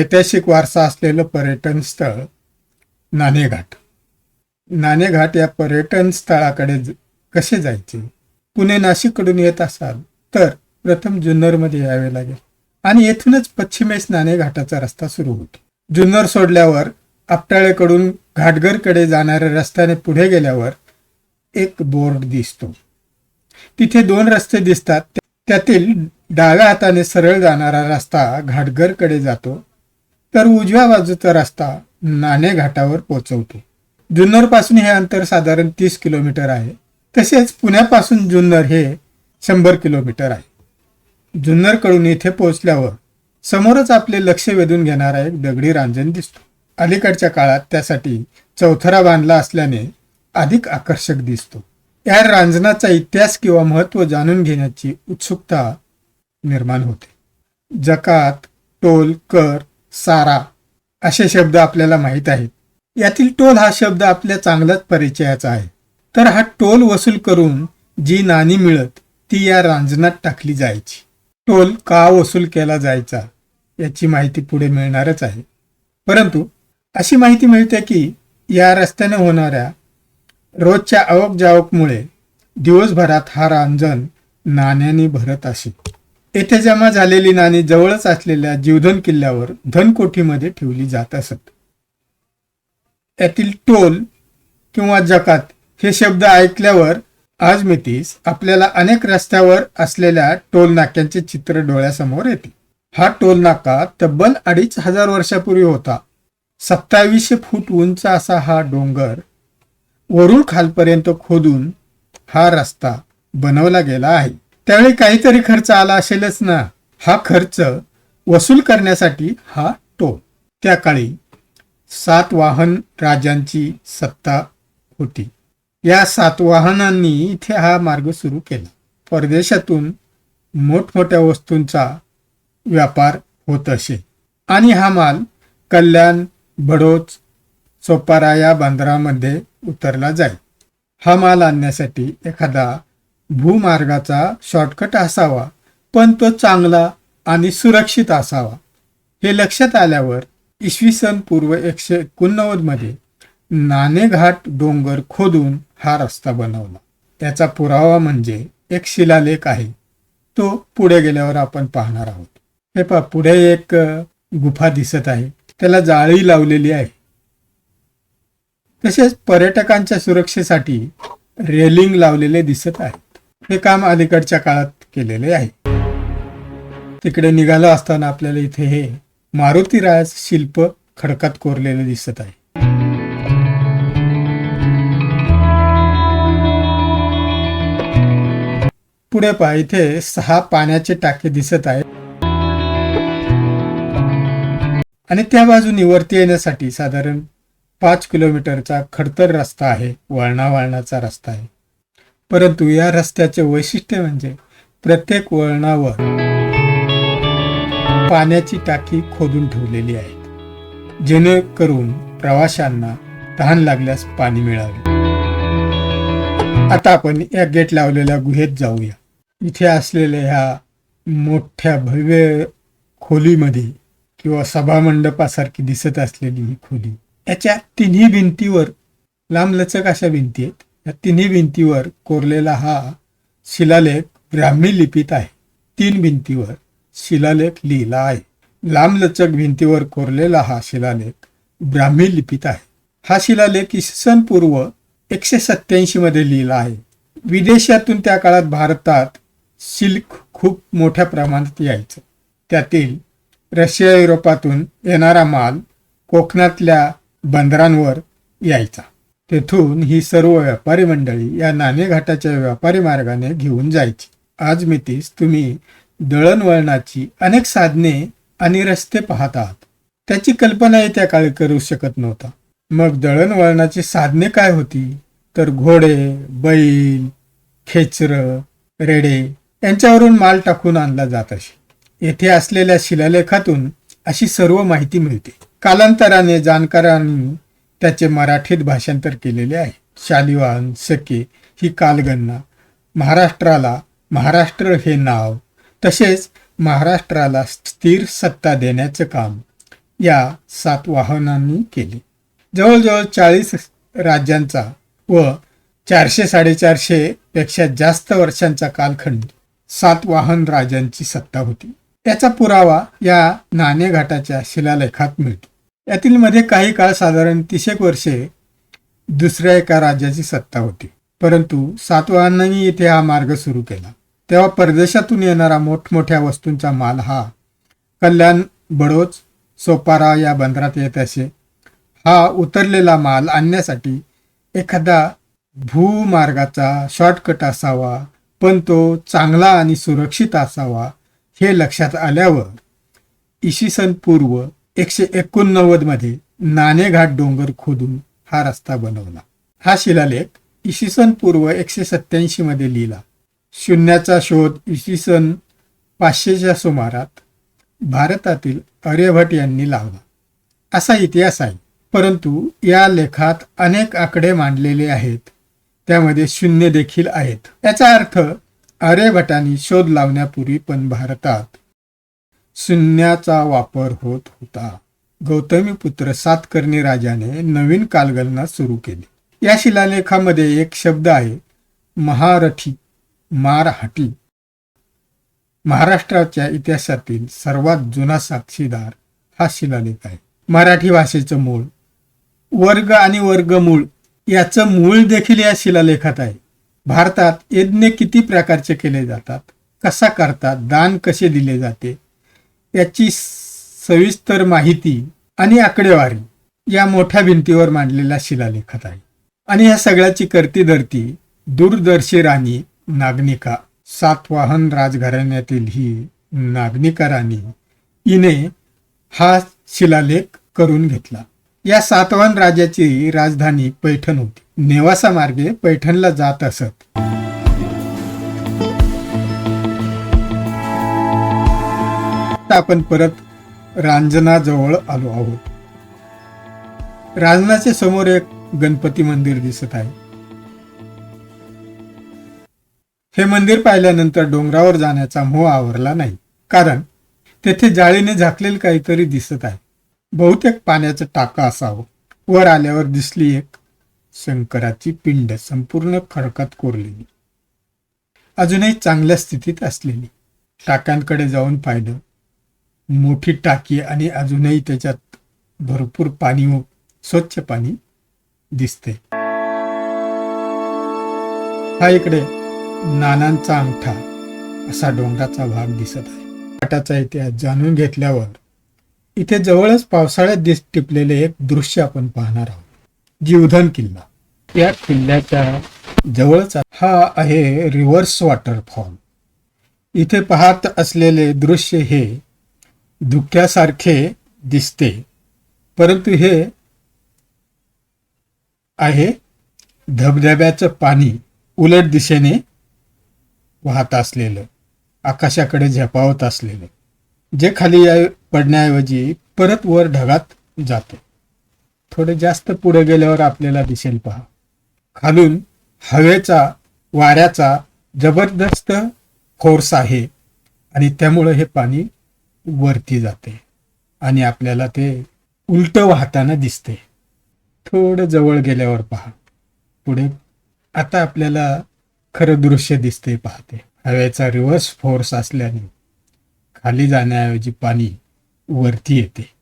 ऐतिहासिक वारसा असलेलं पर्यटन स्थळ नाणेघाट. नाणेघाट या पर्यटन स्थळाकडे कसे जायचे? पुणे नाशिककडून येत असाल तर प्रथम जुन्नरमध्ये यावे लागेल. आणि येथूनच पश्चिमेस नाणेघाटाचा रस्ता सुरू होतो. जुन्नर सोडल्यावर आपटाळेकडून घाटघरकडे जाणाऱ्या रस्त्याने पुढे गेल्यावर एक बोर्ड दिसतो. तिथे दोन रस्ते दिसतात. त्यातील डाव्या हाताने सरळ जाणारा रस्ता घाटघरकडे जातो. तर उजव्या बाजूचा रस्ता नाणे घाटावर पोहोचवतो जुन्नरपासून हे अंतर साधारण तीस किलोमीटर आहे. तसेच पुण्यापासून जुन्नर हे शंभर किलोमीटर आहे. जुन्नरकडून इथे पोहोचल्यावर समोरच आपले लक्ष वेधून घेणारा एक दगडी रांजण दिसतो. अलीकडच्या काळात त्यासाठी चौथरा बांधला असल्याने अधिक आकर्षक दिसतो. या रांजणाचा इतिहास किंवा महत्त्व जाणून घेण्याची उत्सुकता निर्माण होते. जकात टोल कर सारा असे शब्द आपल्याला माहीत आहेत. यातील टोल हा शब्द आपल्या चांगलाच परिचयाचा आहे. तर हा टोल वसूल करून जी नाणी मिळत ती या रांजणात टाकली जायची. टोल का वसूल केला जायचा याची माहिती पुढे मिळणारच आहे. परंतु अशी माहिती मिळते की या रस्त्याने होणाऱ्या रोजच्या आवक जावकमुळे दिवसभरात हा रांजण नाण्याने भरत असे. येथे जमा झालेली नाणी जवळच असलेल्या जीवधन किल्ल्यावर धनकोठीमध्ये ठेवली जात असत. यातील टोल किंवा जकात हे शब्द ऐकल्यावर आज मितीस आपल्याला अनेक रस्त्यावर असलेल्या टोल नाक्यांचे चित्र डोळ्यासमोर येते. हा टोल नाका तब्बल अडीच हजार वर्षापूर्वी होता. सत्तावीसशे फूट उंच असा हा डोंगर वरून खालपर्यंत खोदून हा रस्ता बनवला गेला आहे. त्यावेळी काहीतरी खर्च आला असेलच ना. हा खर्च वसूल करण्यासाठी हा टोल त्या काळी सात वाहन राजांची सत्ता होती. या सातवाहनांनी इथे हा मार्ग सुरू केला. परदेशातून मोठमोठ्या वस्तूंचा व्यापार होत असे. आणि हा माल कल्याण बडोच सोपारा या बांद्रामध्ये उतरला जाईल हा माल आणण्यासाठी एखादा भूमार्गाचा शॉर्टकट असावा पण तो चांगला आणि सुरक्षित असावा. हे लक्षात आल्यावर इसवी सन पूर्व एकशे एकोणनव्वदमध्ये नाणेघाट डोंगर खोदून हा रस्ता बनवला. त्याचा पुरावा म्हणजे एक शिलालेख आहे. तो पुढे गेल्यावर आपण पाहणार आहोत. हे पहा पुढे एक गुफा दिसत आहे. त्याला जाळी लावलेली आहे. तसेच पर्यटकांच्या सुरक्षेसाठी रेलिंग लावलेले दिसत आहे. हे काम अलीकडच्या काळात केलेले आहे. तिकडे निघालो असताना आपल्याला इथे हे मारुती राज शिल्प खडकात कोरलेले दिसत आहे. पुढे पहा इथे सहा पाण्याचे टाके दिसत आहेत. आणि त्या बाजूनी वरती येण्यासाठी साधारण पाच किलोमीटरचा खडतर रस्ता आहे वळणावळणाचा रस्ता आहे. परंतु या रस्त्याचे वैशिष्ट्य म्हणजे प्रत्येक वळणावर पाण्याची टाकी खोदून ठेवलेली आहे जेणेकरून प्रवाशांना तहान लागल्यास पाणी मिळावे. आता आपण या गेट लावलेल्या गुहेत जाऊया. इथे असलेल्या ह्या मोठ्या भव्य खोलीमध्ये किंवा सभामंडपासारखी दिसत असलेली ही खोली. याच्या तिन्ही भिंतीवर लांबलचक अशा भिंती आहेत. या तिन्ही भिंतीवर कोरलेला हा शिलालेख ब्राह्मी लिपीत आहे. तीन भिंतीवर शिलालेख लिहिला आहे. लांबलचक भिंतीवर कोरलेला हा शिलालेख ब्राह्मी लिपीत आहे. हा शिलालेख इसवी सन पूर्व एकशे सत्याऐंशी मध्ये लिहिला आहे. विदेशातून त्या काळात भारतात सिल्क खूप मोठ्या प्रमाणात यायचं. त्यातील रशिया युरोपातून येणारा माल कोकणातल्या बंदरांवर यायचा. तेथून ही सर्व व्यापारी मंडळी या नाणेघाटाच्या व्यापारी मार्गाने घेऊन जायची. आज मितीस तुम्ही दळणवळणाची अनेक साधने आणि रस्ते पाहत आहात. त्याची कल्पनाही त्या काळी करू शकत नव्हता. मग दळणवळणाची साधने काय होती? तर घोडे बैल खेचर रेडे यांच्यावरून माल टाकून आणला जात असे. येथे असलेल्या शिलालेखातून अशी सर्व माहिती मिळते. कालांतराने जाणकारांनी त्याचे मराठीत भाषांतर केलेले आहे. शालिवाहन सके ही कालगणना. महाराष्ट्राला महाराष्ट्र हे नाव तसेच महाराष्ट्राला स्थिर सत्ता देण्याचं काम या सातवाहनांनी केले. जवळजवळ चाळीस राज्यांचा व चारशे साडेचारशे पेक्षा जास्त वर्षांचा कालखंड सातवाहन राजांची सत्ता होती. याचा पुरावा या नाणेघाटाच्या शिलालेखात मिळतो. यातील मध्ये काही काळ साधारण तीसेक वर्षे दुसऱ्या एका राज्याची सत्ता होती. परंतु सातवाहनांनी इथे हा मार्ग सुरू केला. तेव्हा परदेशातून येणारा मोठमोठ्या वस्तूंचा माल हा कल्याण बडोच सोपारा या बंदरात येत असे. हा उतरलेला माल आणण्यासाठी एखादा भूमार्गाचा शॉर्टकट असावा पण तो चांगला आणि सुरक्षित असावा हे लक्षात आल्यावर इसवी सन पूर्व एकशे एकोणनव्वदमध्ये नाणेघाट डोंगर खोदून हा रस्ता बनवला. हा शिलालेख इसवी सन पूर्व एकशे सत्याऐंशी मध्ये लिहिला. शून्याचा शोध इसवी सन पाचशेच्या सुमारात भारतातील आर्यभट यांनी लावला. असा इतिहास आहे. परंतु या लेखात अनेक आकडे मांडलेले आहेत. त्यामध्ये शून्य देखील आहेत. याचा अर्थ आर्यभटांनी शोध लावण्यापूर्वी पण भारतात शून्याचा वापर होत होता. गौतमीपुत्र सातकर्णी राजाने नवीन कालगणना सुरू केली. या शिलालेखामध्ये एक शब्द आहे महारथी मारहाटी. महाराष्ट्राच्या इतिहासातील सर्वात जुना साक्षीदार हा शिलालेख आहे. मराठी भाषेचं मूळ. वर्ग आणि वर्गमूळ याचं मूळ देखील या शिलालेखात आहे. भारतात यज्ञ किती प्रकारचे केले जातात? कसा करतात? दान कसे दिले जाते? याची सविस्तर माहिती आणि आकडेवारी या मोठ्या भिंतीवर मांडलेल्या शिलालेखात आहे आणि या सगळ्याची करती धरती दूरदर्शी राणी नागनिका. सातवाहन राजघराण्यातील ही नागनिका राणी हिने हा शिलालेख करून घेतला. या सातवाहन राजाची राजधानी पैठण होती. नेवासा मार्गे पैठणला जात असत. आता आपण परत रांजणाजवळ आलो आहोत. रांजणाच्या समोर एक गणपती मंदिर दिसत आहे. हे मंदिर पाहिल्यानंतर डोंगरावर जाण्याचा मोह आवरला नाही कारण तेथे जाळीने झाकलेलं काहीतरी दिसत आहे. बहुतेक पाण्याचं टाका असावं. वर आल्यावर दिसली एक शंकराची पिंड संपूर्ण खडकात कोरलेली. अजूनही चांगल्या स्थितीत असलेली. टाक्यांकडे जाऊन पाहिलं. मोठी टाकी आणि अजूनही त्याच्यात भरपूर पाणी स्वच्छ पाणी दिसते. हा इकडे नानांचा अंगठा असा डोंगराचा भाग दिसत आहे. घाटाचा इतिहास जाणून घेतल्यावर इथे जवळच पावसाळ्यात दिस टिपलेले एक दृश्य आपण पाहणार आहोत. जीवधन किल्ला. या किल्ल्याच्या जवळच हा आहे रिव्हर्स वॉटरफॉल. इथे पाहत असलेले दृश्य हे धुक्यासारखे दिसते. परंतु हे आहे धबधब्याचं पाणी उलट दिशेने वाहत असलेलं आकाशाकडे झेपावत असलेलं जे खाली पडण्याऐवजी परत वर ढगात जातो. थोडे जास्त पुढे गेल्यावर आपल्याला दिसेल पहा. खालून हवेचा वाऱ्याचा जबरदस्त फोर्स आहे आणि त्यामुळं हे पाणी वरती जाते. आणि आपल्याला ते उलट वाहताना दिसते. थोडं जवळ गेल्यावर पहा. पुढे आता आपल्याला खरं दृश्य दिसते पाहते. हवेचा रिव्हर्स फोर्स असल्याने खाली जाण्याऐवजी पाणी वरती येते.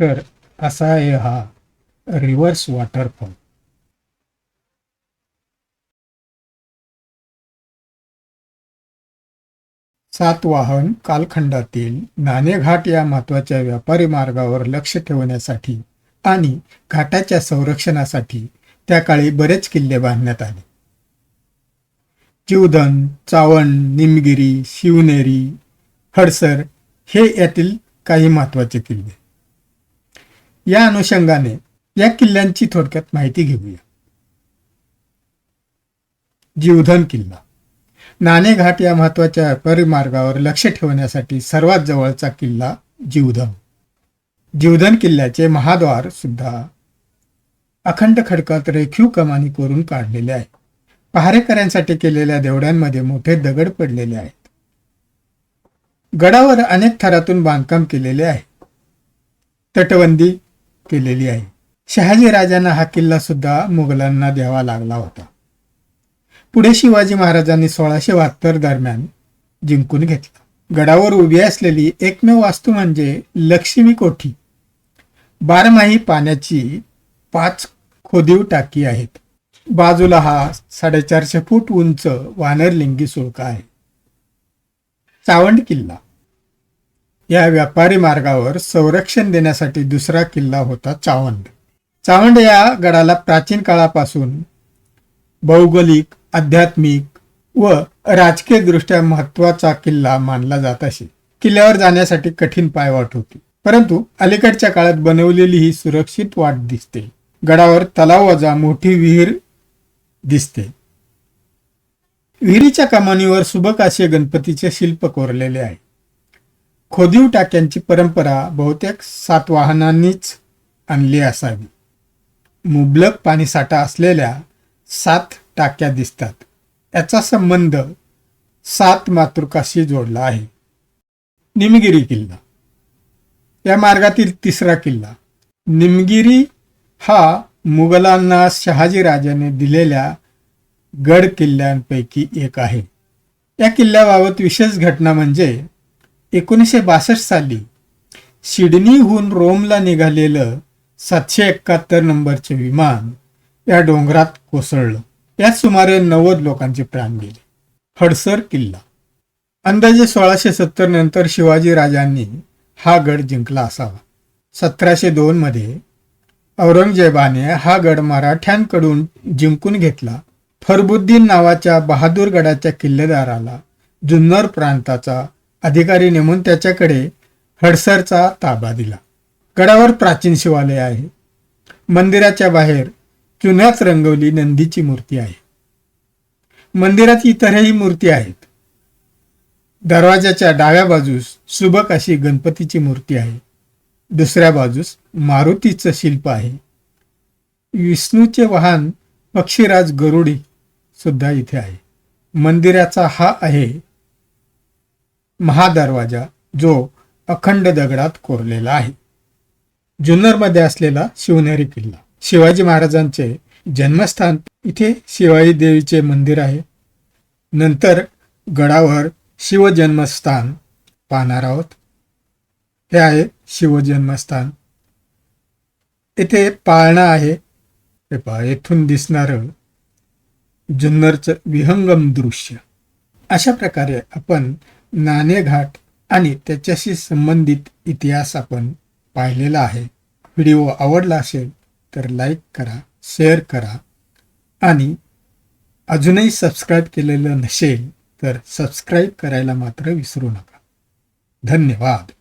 तर असा आहे हा रिव्हर्स वॉटरफॉल सातवाहन कालखंडातील नाणेघाट या महत्त्वाच्या व्यापारी मार्गावर लक्ष ठेवण्यासाठी आणि घाटाच्या संरक्षणासाठी त्या काळी बरेच किल्ले बांधण्यात आले. जीवधन चावण निमगिरी शिवनेरी हडसर हे यातील काही महत्त्वाचे किल्ले. या अनुषंगाने या किल्ल्यांची थोडक्यात माहिती घेऊया. जीवधन किल्ला. नाणेघाट या महत्त्वाच्या व्यापारी मार्गावर लक्ष ठेवण्यासाठी सर्वात जवळचा किल्ला जीवधन. जीवधन किल्ल्याचे महाद्वार सुद्धा अखंड खडकात रेखीव कमानी करून काढलेले आहे पहारेकऱ्यांसाठी केलेल्या देवड्यांमध्ये मोठे दगड पडलेले आहेत. गडावर अनेक थरातून बांधकाम केलेले आहे. तटबंदी केलेली आहे. शहाजी राजांना हा किल्ला सुद्धा मुघलांना द्यावा लागला होता. पुढे शिवाजी महाराजांनी सोळाशे बहात्तर दरम्यान जिंकून घेतला. गडावर उभी असलेली एकमेव वास्तू म्हणजे लक्ष्मी कोठी. बारमाही पाण्याची पाच खोदीव टाकी आहेत. बाजूला हा साडेचारशे फूट उंच वानरलिंगी सुळका आहे. चावंड किल्ला. या व्यापारी मार्गावर संरक्षण देण्यासाठी दुसरा किल्ला होता चावंड. चावंड या गडाला प्राचीन काळापासून भौगोलिक आध्यात्मिक व राजकीय दृष्ट्या महत्त्वाचा किल्ला मानला जात असे. किल्ल्यावर जाण्यासाठी कठीण पायवाट होती. परंतु अलीकडच्या काळात बनवलेली ही सुरक्षित वाट दिसते. गडावर तलाव वजा मोठी विहीर दिसते. विहिरीच्या कमानीवर सुबक असे गणपतीचे शिल्प कोरलेले आहे. खोदीव टाक्यांची परंपरा बहुतेक सातवाहनांनीच आणली असावी. मुबलक पाणीसाठा असलेल्या सात टाक्या दिसतात. याचा संबंध सात मातृकाशी जोडला आहे. निमगिरी किल्ला. या मार्गातील तिसरा किल्ला. निमगिरी हा मुघलांना शहाजी राजाने दिलेल्या गड किल्ल्यांपैकी एक आहे. या किल्ल्याबाबत विशेष घटना म्हणजे एकोणीसशे बासष्ट साली सिडनीहून रोमला निघालेलं सातशे एकाहत्तर नंबरचे विमान या डोंगरात कोसळलं. यात सुमारे नव्वद लोकांचे प्राण गेले. हडसर किल्ला. अंदाजे सोळाशे सत्तर नंतर शिवाजी राजांनी हा गड जिंकला असावा. सतराशे दोन मध्ये औरंगजेबाने हा गड मराठ्यांकडून जिंकून घेतला. फरबुद्दीन नावाच्या बहादूर गडाच्या किल्लेदाराला जुन्नर प्रांताचा अधिकारी नेमून त्याच्याकडे हडसरचा ताबा दिला. गडावर प्राचीन शिवालय आहे. मंदिराच्या बाहेर चुन्यात रंगवली नंदीची मूर्ती आहे. मंदिरात इतरही मूर्ती आहेत. दरवाजाच्या डाव्या बाजूस सुबक अशी गणपतीची मूर्ती आहे. दुसऱ्या बाजूस मारुतीचं शिल्प आहे. विष्णूचे वाहन पक्षीराज गरुडी सुद्धा इथे आहे. मंदिराचा हा आहे महादरवाजा जो अखंड दगडात कोरलेला आहे. जुन्नरमध्ये असलेला शिवनेरी किल्ला. शिवाजी महाराजांचे जन्मस्थान इथे शिवाई देवीचे मंदिर आहे. नंतर गडावर शिवजन्मस्थान पाहणार आहोत. हे आहे शिवजन्मस्थान. इथे पाळणा आहे. हे पहा येथून दिसणारं जुन्नरचं विहंगम दृश्य. अशा प्रकारे आपण नाणेघाट आणि त्याच्याशी संबंधित इतिहास आपण पाहिलेला आहे. व्हिडिओ आवडला असेल तर लाईक करा शेअर करा आणि अजूनही सबस्क्राईब केलेलं नसेल तर सबस्क्राईब करायला मात्र विसरू नका. धन्यवाद.